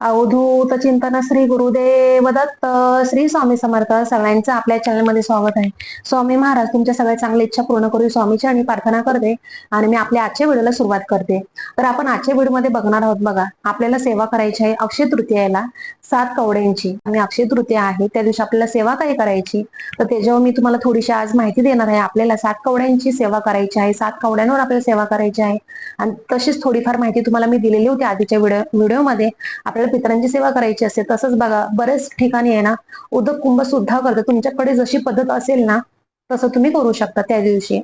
अवधूत चिंतन श्री गुरुदेव दत्त श्री स्वामी समर्थ सगळ्यांचं आपल्या चॅनलमध्ये स्वागत आहे. स्वामी महाराज तुमच्या सगळ्या चांगल्या इच्छा पूर्ण करू स्वामीची आणि प्रार्थना करते आणि मी आपल्या आजच्या व्हिडिओला सुरुवात करते. तर आपण आजच्या व्हिडिओमध्ये बघणार आहोत बघा आपल्याला सेवा करायची आहे अक्षय तृतीयाला सात कवड्यांची. आणि अक्षय तृतीया आहे त्या दिवशी आपल्याला सेवा काय करायची? तर त्याच्यावर मी तुम्हाला थोडीशी आज माहिती देणार आहे. आपल्याला सात कवड्यांची सेवा करायची आहे सात कवड्यांवर आपल्याला सेवा करायची आहे. आणि तशीच थोडीफार माहिती तुम्हाला मी दिलेली होती आधीच्या व्हिडिओ व्हिडिओमध्ये. आपल्याला पितरांची सेवा करायची असते तसंच बघा बरेच ठिकाणी आहे ना उदक कुंभ सुद्धा करतात. तुमच्याकडे जशी पद्धत असेल ना तसं तुम्ही करू शकता त्या दिवशी.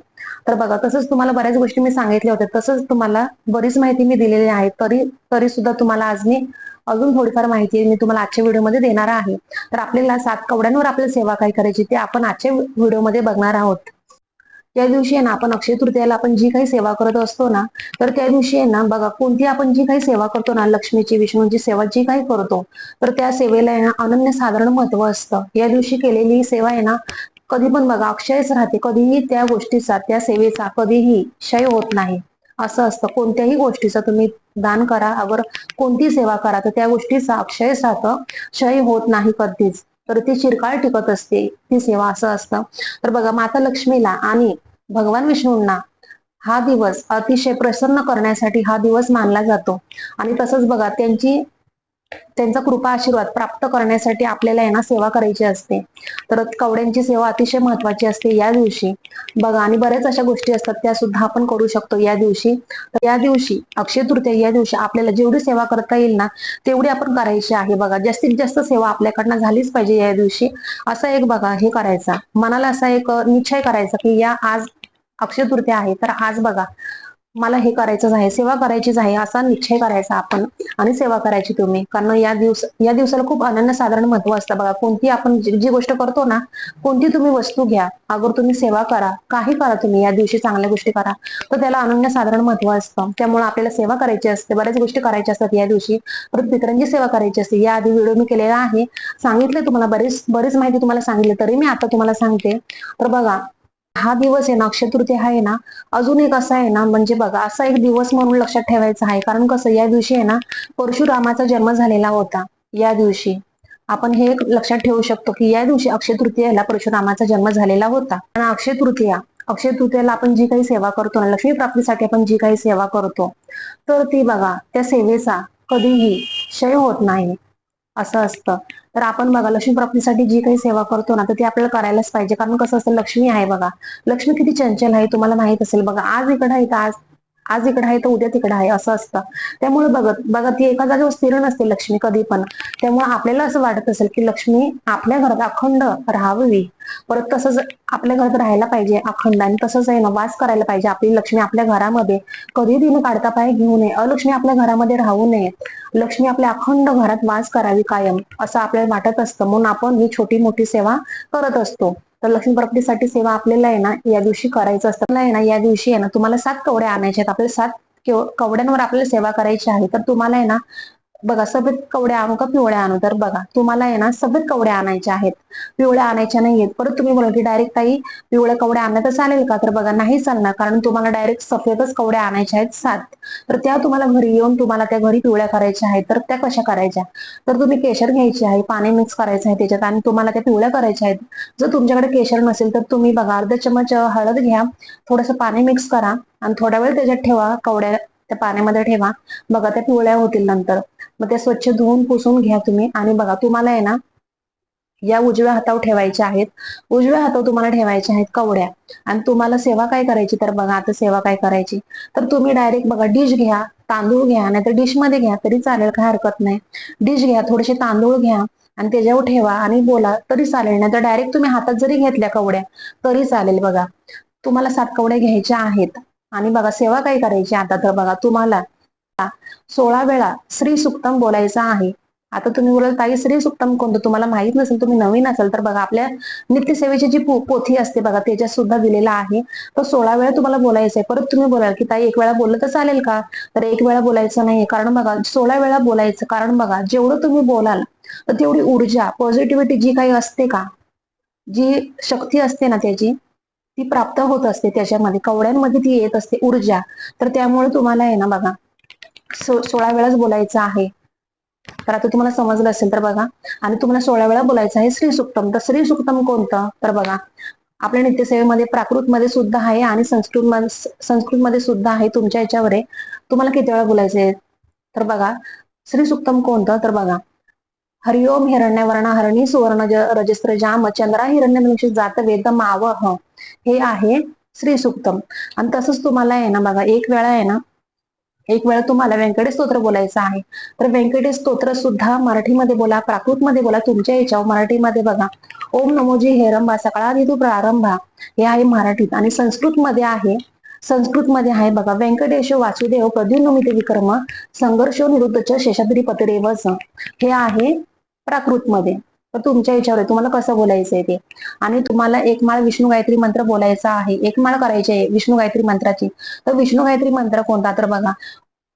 तर बघा तसंच तुम्हाला बऱ्याच गोष्टी मी सांगितल्या होत्या. तसंच तुम्हाला बरीच माहिती मी दिलेली आहे. तरी तरी सुद्धा तुम्हाला आज मी अजून थोडीफार माहिती मी तुम्हाला आजच्या व्हिडिओमध्ये देणार आहे. तर आपल्याला सात कवड्यांवर आपल्याला सेवा काय करायची ते आपण आजच्या व्हिडिओमध्ये बघणार आहोत. त्या दिवशी आहे ना आपण अक्षय तृतीयाला आपण जी काही सेवा करत असतो ना तर त्या दिवशी आहे ना बघा कोणती आपण जी काही सेवा करतो ना लक्ष्मीची विष्णूची सेवा जी काही करतो तर त्या सेवेला आहे ना अनन्य साधारण महत्त्व असतं. या दिवशी केलेली सेवा आहे ना कधी पण बघा अक्षयच राहते कधीही त्या गोष्टीचा त्या सेवेचा कधीही क्षय होत नाही. असं असतं. कोणत्याही गोष्टीचं तुम्ही दान करा अगर कोणती सेवा करा तर त्या गोष्टीचा अक्षयच राहतं. क्षय होत नाही कधीच. तर ती चिरकाळ टिकत असते. ती सेवा असं असतं. तर बघा माता लक्ष्मीला आणि भगवान विष्णूंना हा दिवस अतिशय प्रसन्न करण्यासाठी हा दिवस मानला जातो. आणि तसंच बघा त्यांची त्यांचा कृपा आशीर्वाद प्राप्त करण्यासाठी आपल्याला यांना सेवा करायची असते. तर कवड्यांची सेवा अतिशय महत्वाची असते या दिवशी. बघा आणि बऱ्याच अशा गोष्टी असतात त्या सुद्धा आपण करू शकतो या दिवशी. तर या दिवशी अक्षय तृतीया या दिवशी आपल्याला जेवढी सेवा करता येईल ना तेवढी आपण करायची आहे बघा. जास्तीत जास्त सेवा आपल्याकडनं झालीच पाहिजे या दिवशी. असा एक बघा हे करायचा. मनाला असा एक निश्चय करायचा की या आज अक्षय तृतीया आहे तर आज बघा मला हे करायचंच आहे सेवा करायचीच आहे असा निश्चय करायचा आपण आणि सेवा करायची तुम्ही. कारण या दिवस या दिवसाला खूप अनन्य साधारण महत्त्व असतं बघा. कोणती आपण जी गोष्ट करतो ना कोणती तुम्ही वस्तू घ्या अगर तुम्ही सेवा करा काही करा तुम्ही या दिवशी चांगल्या गोष्टी करा तर त्याला अनन्य साधारण महत्त्व असतं. त्यामुळे आपल्याला सेवा करायची असते बऱ्याच गोष्टी करायच्या असतात या दिवशी. परत मित्रांची सेवा करायची असते. या आधी व्हिडिओ मी केलेला आहे. सांगितले तुम्हाला बरीच बरीच माहिती तुम्हाला सांगितली तरी मी आता तुम्हाला सांगते. तर बघा हा दिवस आहे ना अक्षयतृतीय आहे ना अजून एक असा आहे ना म्हणजे बघा असा एक दिवस म्हणून लक्षात ठेवायचा आहे. कारण कसं या दिवशी आहे ना परशुरामाचा जन्म झालेला होता या दिवशी. आपण हे एक लक्षात ठेवू शकतो की या दिवशी अक्षय तृतीयाला परशुरामाचा जन्म झालेला होता. आणि अक्षय तृतीया अक्षय तृतीयाला आपण जी काही सेवा करतो ना लक्ष्मी प्राप्तीसाठी आपण जी काही सेवा करतो तर ती बघा त्या सेवेचा कधीही क्षय होत नाही. असं असतं. तर आपण बघा लक्ष्मी प्राप्तीसाठी जी काही सेवा करतो ना तर ती आपल्याला करायलाच पाहिजे. कारण कसं असतं लक्ष्मी आहे बघा. लक्ष्मी किती चंचल आहे तुम्हाला माहीत असेल बघा. आज इकडे आहे तर आज आज इकडे आहे तर उद्या तिकडे आहे असं असतं. त्यामुळे बघत बघा ती एका जागेवर स्थिर नसते लक्ष्मी कधी पण. त्यामुळे आपल्याला असं वाटत असेल की लक्ष्मी आपल्या घरात अखंड राहावी. परत तसंच आपल्या घरात राहायला पाहिजे अखंड आणि तसंच आहे ना वास करायला पाहिजे. आपली लक्ष्मी आपल्या घरामध्ये कधी तिने काढता पाय घेऊ नये. अलक्ष्मी आपल्या घरामध्ये राहू नये. लक्ष्मी आपल्या अखंड घरात वास करावी कायम असं आपल्याला वाटत असतं. म्हणून आपण ही छोटी मोठी सेवा करत असतो. तर लक्ष्मी प्राप्तीसाठी सेवा आपल्याला आहे ना या दिवशी करायचं असतं. आहे ना या दिवशी आहे ना तुम्हाला सात कवड्या आणायच्या आहेत. आपल्याला सात कवड्यांवर आपल्याला सेवा करायची आहे. तर तुम्हाला आहे ना बघा सफेद कवड्या आणू का पिवळ्या आणू? तर बघा तुम्हाला आहे ना सफेद कवड्या आणायच्या आहेत. पिवळ्या आणायच्या नाहीयेत. परत तुम्ही बोला की डायरेक्ट काही पिवळ्या कवड्या आणल्या तर चालेल का? तर बघा नाही चालणार कारण तुम्हाला डायरेक्ट सफेदच कवड्या आणायच्या आहेत सात. तर त्या तुम्हाला घरी येऊन तुम्हाला त्या घरी पिवळ्या करायच्या आहेत. तर त्या कशा करायच्या? तर तुम्ही केशर घ्यायची आहे पाणी मिक्स करायचं आहे त्याच्यात आणि तुम्हाला त्या पिवळ्या करायच्या आहेत. जर तुमच्याकडे केशर नसेल तर तुम्ही बघा अर्धा चमच हळद घ्या थोडंसं पाणी मिक्स करा आणि थोडा वेळ त्याच्यात ठेवा कवड्या त्या पाण्यामध्ये ठेवा. बघा त्या पिवळ्या होतील नंतर. मग त्या स्वच्छ धुवून पुसून घ्या तुम्ही. आणि बघा तुम्हाला आहे ना या उजव्या हातावर ठेवायच्या आहेत. उजव्या हातावर तुम्हाला ठेवायच्या आहेत कवड्या. आणि तुम्हाला सेवा काय करायची? तर बघा आता सेवा काय करायची? तर तुम्ही डायरेक्ट बघा डिश घ्या. तांदूळ घ्या. नाही तर डिशमध्ये घ्या. तरी चालेल काय हरकत नाही. डिश घ्या. थोडेसे तांदूळ घ्या. आणि त्याच्यावर ठेवा. आणि बोला तरी चालेल. नाही तर डायरेक्ट तुम्ही हातात जरी घेतल्या कवड्या तरी चालेल बघा. तुम्हाला सात कवड्या घ्यायच्या आहेत. आणि बघा सेवा काय करायची आता तर बघा तुम्हाला सोळा वेळा श्री सुक्तम बोलायचं आहे. आता तुम्ही बोलाल ताई श्री सुक्तम कोणतं तुम्हाला माहीत नसेल तुम्ही नवीन असाल तर बघा आपल्या नित्यसेवेची जी पोथी असते बघा त्याच्यात सुद्धा दिलेला आहे. तो सोळा वेळा तुम्हाला बोलायचं आहे परत तुम्ही बोलाल की ताई एक वेळा बोललं तर चालेल का? तर एक वेळा बोलायचं नाही कारण बघा सोळा वेळा बोलायचं कारण बघा जेवढं तुम्ही बोलाल तर तेवढी ऊर्जा पॉझिटिव्हिटी जी काही असते का जी शक्ती असते ना त्याची ती प्राप्त होत असते त्याच्यामध्ये. कवड्यांमध्ये ती येत असते ऊर्जा. तर त्यामुळे तुम्हाला आहे ना बघा सोळा वेळाच बोलायचं आहे. तर आता तुम्हाला समजलं असेल तर बघा. आणि तुम्हाला सोळा वेळा बोलायचं आहे श्री सुक्तम तर श्री सुक्तम कोणतं? तर बघा आपल्या नित्यसेवेमध्ये प्राकृत मध्ये सुद्धा आहे आणि संस्कृत संस्कृत मध्ये सुद्धा आहे तुमच्या याच्यावर. आहे तुम्हाला किती वेळा बोलायचंय तर बघा श्री सुक्तम कोणतं? तर बघा हरिओम हिरण्यवर्ण हरणी सुवर्ण रजस्त्र जाम चंद्रा हिरण्य जात वेद मावह. हे आहे श्री सुक्तम आणि तसंच तुम्हाला आहे ना बघा एक वेळा आहे ना एक वेळा तुम्हाला व्यंकटेश स्तोत्र बोलायचं आहे. तर व्यंकटेश स्तोत्र सुद्धा मराठीमध्ये बोला प्राकृतमध्ये बोला तुमच्या याच्यावर मराठीमध्ये बघा. ओम नमोजी हेरंबा सकाळादी तू प्रारंभा. हे आहे मराठीत. आणि संस्कृत मध्ये आहे संस्कृत मध्ये आहे बघा व्यंकटेश वासुदेव प्रद्युन्नमित विक्रम संघर्ष निरुद्धच्या शेषाद्री पतरेवच हे आहे प्राकृत मध्ये तर तुमच्या याच्यावर तुम्हाला कसं बोलायचंय ते? आणि तुम्हाला एक माळ विष्णू गायत्री मंत्र बोलायचा आहे. एक माळ करायची आहे विष्णू गायत्री मंत्राची. तर विष्णू गायत्री मंत्र कोणता? तर बघा.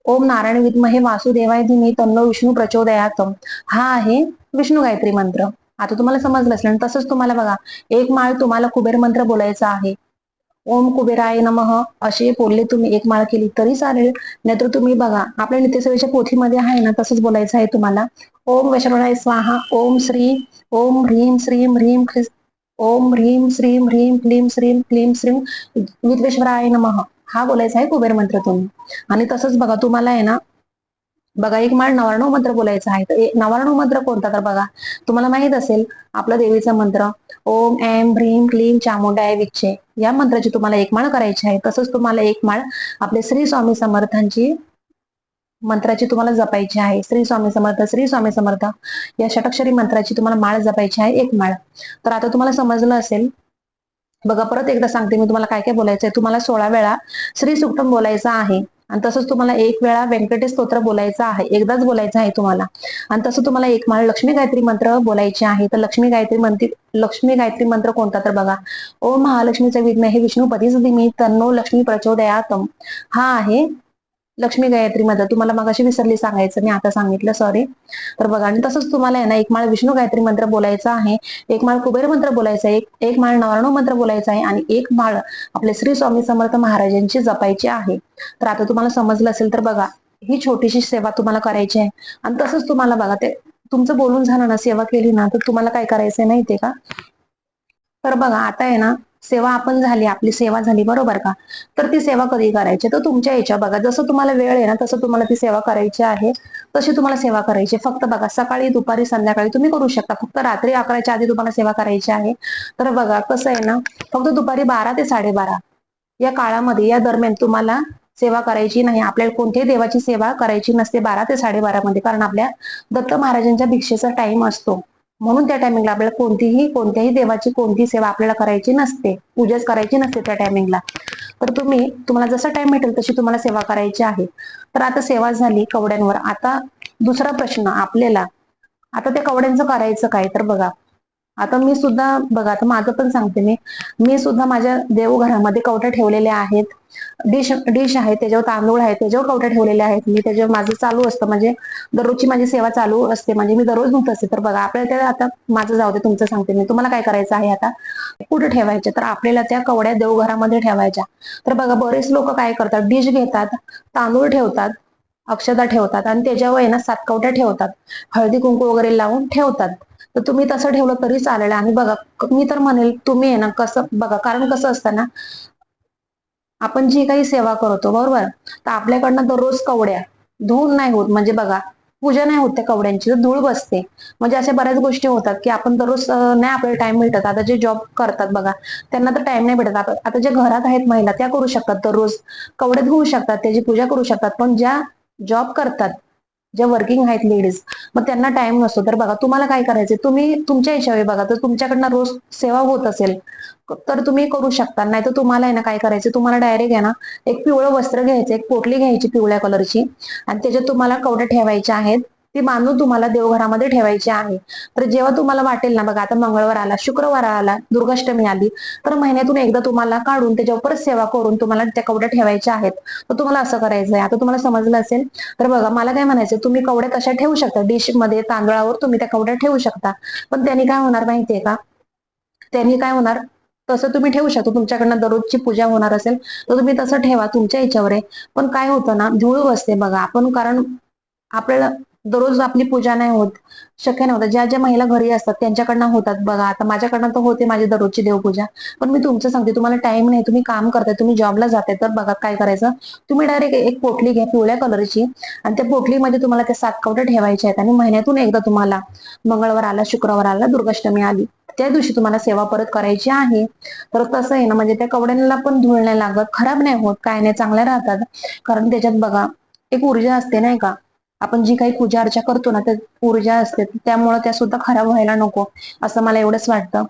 ओम नारायण विद्महे वासुदेवाय धीमी तन्नो विष्णू प्रचोदयात हा आहे विष्णू गायत्री मंत्र. आता तुम्हाला समजलं असेल. तसंच तुम्हाला बघा. एक माळ तुम्हाला कुबेर मंत्र बोलायचा आहे. ओम कुबेराय नमः. असे बोलले तुम्ही एक माळ केली तरी चालेल. नाहीतर तुम्ही बघा आपल्या नित्यसेवेच्या पोथीमध्ये आहे ना तसंच बोलायचं आहे तुम्हाला. ओम वैश्वराय स्वाहा ओम श्री ओम ह्रीम श्रीम ह्रीम ओम ह्रीम श्रीम ह्रीम क्लीम श्रीम क्लीम श्रीम विद्वेश्वराय नमः. हा बोलायचा आहे कुबेर मंत्र तुम्ही. आणि तसंच बघा तुम्हाला आहे ना बघा एक माळ नवारणव मंत्र बोलायचा आहे. तर नवारणव मंत्र कोणता? तर बघा तुम्हाला माहीत असेल आपलं देवीचं मंत्र ओम एम भ्रीम क्लीम चामुंडाय विच्छे या मंत्राची तुम्हाला एक माळ करायची आहे. तसंच तुम्हाला एक माळ आपले श्री स्वामी समर्थांची मंत्राची तुम्हाला जपायची आहे. श्री स्वामी समर्थ श्री स्वामी समर्थ या षटक्षरी मंत्राची तुम्हाला माळ जपायची आहे एक माळ तर आता तुम्हाला समजलं असेल बघा परत एकदा सांगते मी तुम्हाला काय काय बोलायचं आहे तुम्हाला सोळा वेळा श्री सुक्तम बोलायचं आहे. आणि तसंच तुम्हाला एक वेळा व्यंकटेश स्तोत्र बोलायचं आहे एकदाच बोलायचं आहे तुम्हाला. आणि तसं तुम्हाला एक माळ लक्ष्मी गायत्री मंत्र बोलायचे आहे. तर लक्ष्मी गायत्री मंत्र लक्ष्मी गायत्री मंत्र कोणता तर बघा. ओ महालक्ष्मीचं विघ्न हे विष्णूपतीच दिमी तन्नो लक्ष्मी प्रचोदयातम. हा आहे लक्ष्मी गायत्री मध्ये तुम्हाला मग अशी विसरली सांगायचं मी आता सांगितलं सॉरी तर बघा आणि तसंच तुम्हाला आहे ना एक माळ विष्णू गायत्री मंत्र बोलायचा आहे एक माळ कुबेर मंत्र बोलायचा आहे एक माळ नवरणू मंत्र बोलायचा आहे आणि एक माळ आपले श्री स्वामी समर्थ महाराजांची जपायची आहे. तर आता तुम्हाला समजलं असेल तर बघा ही छोटीशी सेवा तुम्हाला करायची आहे. आणि तसंच तुम्हाला बघा ते तुमचं बोलून झालं ना सेवा केली ना तर तुम्हाला काय करायचंय माहितीये का? तर बघा आता आहे ना सेवा आपण झाली आपली सेवा झाली बरोबर का? तर ती सेवा कधी करायची? तर तुमच्या याच्या बघा जसं तुम्हाला वेळ आहे ना तसं तुम्हाला ती सेवा करायची आहे. तशी तुम्हाला सेवा करायची फक्त बघा सकाळी दुपारी संध्याकाळी तुम्ही करू शकता. फक्त रात्री अकराच्या आधी तुम्हाला सेवा करायची आहे. तर बघा कसं आहे ना फक्त दुपारी बारा ते साडेबारा या काळामध्ये या दरम्यान तुम्हाला सेवा करायची नाही. आपल्याला कोणत्याही देवाची सेवा करायची नसते बारा ते साडेबारा मध्ये कारण आपल्या दत्त महाराजांच्या भिक्षेचा टाइम असतो. म्हणून त्या टायमिंगला आपल्याला कोणतीही कोणत्याही देवाची कोणती सेवा आपल्याला करायची नसते. पूजाच करायची नसते त्या टायमिंगला तर तुम्ही तुम्हाला जसा टाइम भेटेल तशी तुम्हाला सेवा करायची आहे. तर आता सेवा झाली कवड्यांवर. आता दुसरा प्रश्न आपल्याला. आता त्या कवड्यांचं करायचं काय? तर बघा आता मी सुद्धा बघा आता माझं पण सांगते मी. मी सुद्धा माझ्या देवघरामध्ये कवट्या ठेवलेल्या आहेत. डिश डिश आहे त्याच्यावर तांदूळ आहे त्याच्यावर कवट्या ठेवलेल्या आहेत मी. त्याच्यावर माझं चालू असतं म्हणजे दररोजची माझी सेवा चालू असते म्हणजे मी दररोज धुत असते. तर बघा आपल्याला त्या आता माझं जाऊ दे तुमचं सांगते मी. तुम्हाला काय करायचं आहे आता? कुठे ठेवायचे? तर आपल्याला त्या कवड्या देवघरामध्ये ठेवायच्या. तर बघा बरेच लोक काय करतात? डिश घेतात तांदूळ ठेवतात अक्षता ठेवतात आणि त्याच्यावर ना सात कवट्या ठेवतात. हळदी कुंकू वगैरे लावून ठेवतात. तर तुम्ही तसं ठेवलं तरी चालेल. आणि बघा मी तर म्हणेल तुम्ही आहे ना कसं बघा कारण कसं असतं ना आपण जी काही सेवा करतो बरोबर? तर आपल्याकडनं दररोज कवड्या धूळ नाही होत. म्हणजे बघा पूजा नाही होत त्या कवड्यांची तर धूळ बसते. म्हणजे अशा बऱ्याच गोष्टी होतात की आपण दररोज नाही आपल्याला टाइम मिळतात. आता जे जॉब करतात बघा त्यांना तर टाइम नाही भेटत. आता ज्या घरात आहेत महिला त्या करू शकतात दररोज कवडे धुवू शकतात त्याची पूजा करू शकतात. पण ज्या जॉब करतात ज्या वर्किंग आहेत लेडीज मग त्यांना टाइम नसतो. तर बघा तुम्हाला काय करायचं तुम्ही तुमच्या हिशोबे बघा. तर तुमच्याकडनं रोज सेवा होत असेल तर तुम्ही करू शकता. नाही तर तुम्हाला आहे ना काय करायचं तुम्हाला डायरेक्ट आहे ना एक पिवळं वस्त्र घ्यायचं एक पोटली घ्यायची पिवळ्या कलरची आणि त्याच्यात तुम्हाला कवड्या ठेवायच्या आहेत. ती बांधून तुम्हाला देवघरामध्ये ठेवायची आहे. तर जेव्हा तुम्हाला वाटेल ना बघा आता मंगळवार आला शुक्रवार आला दुर्गाष्टमी आली तर महिन्यातून एकदा तुम्हाला काढून त्याच्यावर परत सेवा करून तुम्हाला त्या कवड्या ठेवायच्या आहेत. तर तुम्हाला असं करायचं आहे आता तुम्हाला समजलं असेल तर बघा मला काय म्हणायचं तुम्ही कवड्या तशा ठेवू शकता. डिशमध्ये तांदळावर तुम्ही त्या कवड्या ठेवू शकता. पण त्यांनी काय होणार माहितीये का? त्यांनी काय होणार? तसं तुम्ही ठेवू शकता. तुमच्याकडनं दररोजची पूजा होणार असेल तर तुम्ही तसं ठेवा तुमच्या याच्यावर आहे. पण काय होतं ना धूळ बसते बघा. आपण कारण आपल्याला दररोज आपली पूजा नाही होत शक्य नव्हतं ज्या ज्या महिला घरी असतात त्यांच्याकडनं होतात. बघा आता माझ्याकडनं तर होते माझी दररोजची देवपूजा. पण मी तुमचं सांगते तुम्हाला टाइम नाही. तुम्ही काम करताय तुम्ही जॉबला जाताय तर बघा काय करायचं. तुम्ही डायरेक्ट एक पोटली घ्या पिवळ्या कलरची आणि त्या पोटलीमध्ये तुम्हाला त्या सात कवड्या ठेवायच्या आहेत. आणि महिन्यातून एकदा तुम्हाला मंगळवार आला शुक्रवार आला दुर्गाष्टमी आली त्या दिवशी तुम्हाला सेवा परत करायची आहे. तर तसं आहे ना म्हणजे त्या कवड्यांना पण धूळ नाही लागत खराब नाही होत काय नाही चांगल्या राहतात. कारण त्याच्यात बघा एक ऊर्जा असते नाही का? आपण जी काही पूजा अर्चा करतो ना त्या ऊर्जा असते त्यामुळे त्या सुद्धा खराब व्हायला नको असं मला एवढंच वाटतं.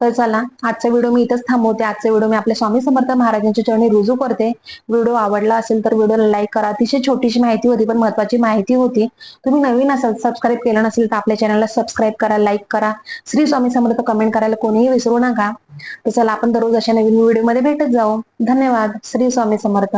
तर चला आजचा व्हिडिओ मी इथंच थांबवते. आजचा व्हिडिओ मी आपल्या स्वामी समर्थ महाराजांच्या चरणी रुजू करते. व्हिडिओ आवडला असेल तर व्हिडिओला लाईक करा. अतिशय छोटीशी माहिती होती पण महत्वाची माहिती होती. तुम्ही नवीन असाल सबस्क्राईब केलं नसेल तर आपल्या चॅनलला सबस्क्राईब करा लाईक करा. श्री स्वामी समर्थ कमेंट करायला कोणीही विसरू नका. तर चला आपण दररोज अशा नवीन व्हिडिओमध्ये भेटत जाऊ. धन्यवाद. श्री स्वामी समर्थ.